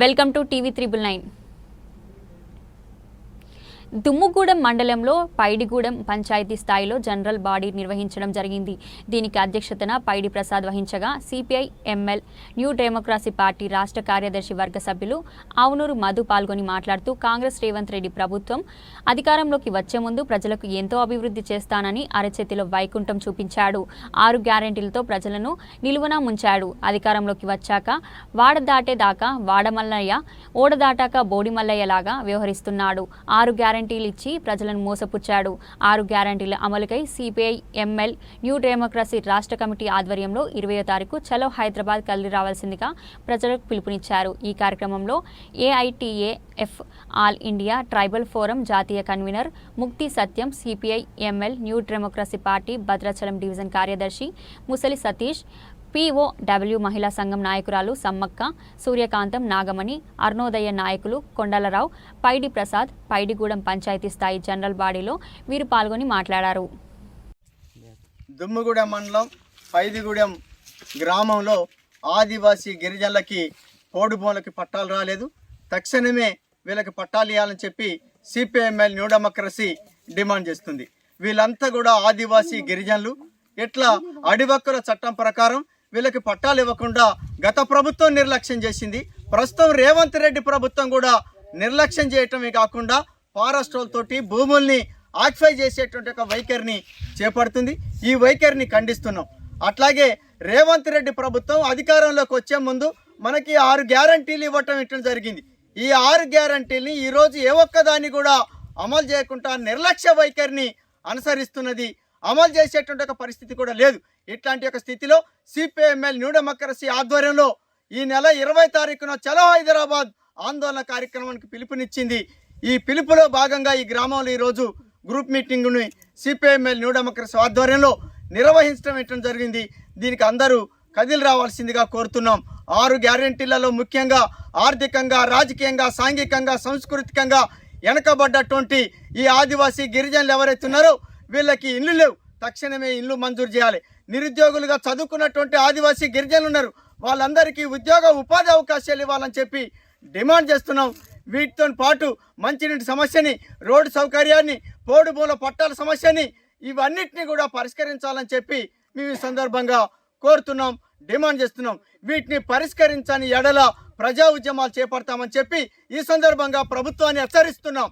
Welcome to TV triple nine. Dummugudem మండలంలో పైడిగూడెం పంచాయతీ స్థాయిలో general body నిర్వహించడం జరిగింది. దీనికి అధ్యక్షతన పైడి ప్రసాద్ వహించగా CPI ML new democracy party రాష్ట్ర కార్యదర్శి వర్గ సభ్యులు ఆవునూరు మధు పాల్గొని మాట్లాడుతూ కాంగ్రెస్ రేవంత్ రెడ్డి ప్రభుత్వం అధికారంలోకి వచ్చే ముందు ప్రజలకు ఎంతో అభివృద్ధి చేస్తానని అరచేతిలో వైకుంఠం చూపించాడు. ఆరు గ్యారెంటీలతో ప్రజలను నిలువన ముంచాడు. అధికారంలోకి వచ్చాక వాడ దాటేదాకా వాడమల్లయ్య ఓడ దాటాక బోడిమల్లయ్య లాగా వ్యవహరిస్తున్నాడు. ఆరు గ్యారంటీలు ఇచ్చి ప్రజలను మోసపుచ్చాడు. ఆరు గ్యారెంటీల అమలుకై సిపిఐ ఎంఎల్ న్యూ డెమోక్రసీ రాష్ట్ర కమిటీ ఆధ్వర్యంలో ఇరవై తారీఖు చలో హైదరాబాద్ కలిసి రావాల్సిందిగా ప్రజలకు పిలుపునిచ్చారు. ఈ కార్యక్రమంలో AITAF all India tribal forum జాతీయ convener Mukti Satyam CPI ML new democracy party Bhadrachalam division కార్యదర్శి ముసలి సతీష్ పిఓడబ్ల్యూ మహిళా సంఘం నాయకురాలు సమ్మక్క సూర్యకాంతం నాగమణి అరుణోదయ నాయకులు కొండలరావు పైడి ప్రసాద్ పైడిగూడెం పంచాయతీ స్థాయి జనరల్ బాడీలో వీరు పాల్గొని మాట్లాడారు. దుమ్ముగూడెం మండలం పైదిగూడెం గ్రామంలో ఆదివాసీ గిరిజనులకి పోడు భూములకి పట్టాలు రాలేదు. తక్షణమే వీళ్ళకి పట్టాలు ఇవ్వాలని చెప్పి సిపిఎంఎల్ న్యూ డెమోక్రసీ డిమాండ్ చేస్తుంది. వీళ్ళంతా కూడా ఆదివాసీ గిరిజనులు. ఇట్లా అడివక్కుల చట్టం ప్రకారం వీళ్ళకి పట్టాలు ఇవ్వకుండా గత ప్రభుత్వం నిర్లక్ష్యం చేసింది. ప్రస్తుతం రేవంత్ రెడ్డి ప్రభుత్వం కూడా నిర్లక్ష్యం చేయటమే కాకుండా ఫారెస్ట్ తోటి భూముల్ని ఆక్యుపై చేసేటువంటి ఒక వైఖరిని చేపడుతుంది. ఈ వైఖరిని ఖండిస్తున్నాం. అట్లాగే రేవంత్ రెడ్డి ప్రభుత్వం అధికారంలోకి వచ్చే ముందు మనకి ఆరు గ్యారంటీలు ఇవ్వటం ఇట్టడం జరిగింది. ఈ ఆరు గ్యారంటీని ఈరోజు ఏ ఒక్కదాన్ని కూడా అమలు చేయకుండా నిర్లక్ష్య వైఖరిని అనుసరిస్తున్నది అమలు చేసేటువంటి ఒక పరిస్థితి కూడా లేదు. ఇట్లాంటి ఒక స్థితిలో సిపిఎంఎల్ న్యూ డెమోక్రసీ ఆధ్వర్యంలో ఈ నెల ఇరవై తారీఖున చలో హైదరాబాద్ ఆందోళన కార్యక్రమానికి పిలుపునిచ్చింది. ఈ పిలుపులో భాగంగా ఈ గ్రామంలో ఈరోజు గ్రూప్ మీటింగ్ని సిపిఎంఎల్ న్యూ డెమోక్రసీ ఆధ్వర్యంలో నిర్వహించడం ఇవ్వడం జరిగింది. దీనికి అందరూ కదిలి రావాల్సిందిగా కోరుతున్నాం. ఆరు గ్యారెంటీలలో ముఖ్యంగా ఆర్థికంగా రాజకీయంగా సాంఘికంగా సాంస్కృతికంగా వెనకబడ్డటువంటి ఈ ఆదివాసీ గిరిజనులు ఎవరైతే ఉన్నారో వీళ్ళకి ఇల్లు లేవు. తక్షణమే ఇల్లు మంజూరు చేయాలి. నిరుద్యోగులుగా చదువుకున్నటువంటి ఆదివాసీ గిరిజనులు ఉన్నారు. వాళ్ళందరికీ ఉద్యోగ ఉపాధి అవకాశాలు ఇవ్వాలని చెప్పి డిమాండ్ చేస్తున్నాం. వీటితో పాటు మంచినీటి సమస్యని రోడ్డు సౌకర్యాన్ని పోడు పట్టాల సమస్యని ఇవన్నిటిని కూడా పరిష్కరించాలని చెప్పి మేము ఈ సందర్భంగా కోరుతున్నాం డిమాండ్ చేస్తున్నాం. వీటిని పరిష్కరించని ఎడల ప్రజా ఉద్యమాలు చేపడతామని చెప్పి ఈ సందర్భంగా ప్రభుత్వాన్ని హెచ్చరిస్తున్నాం.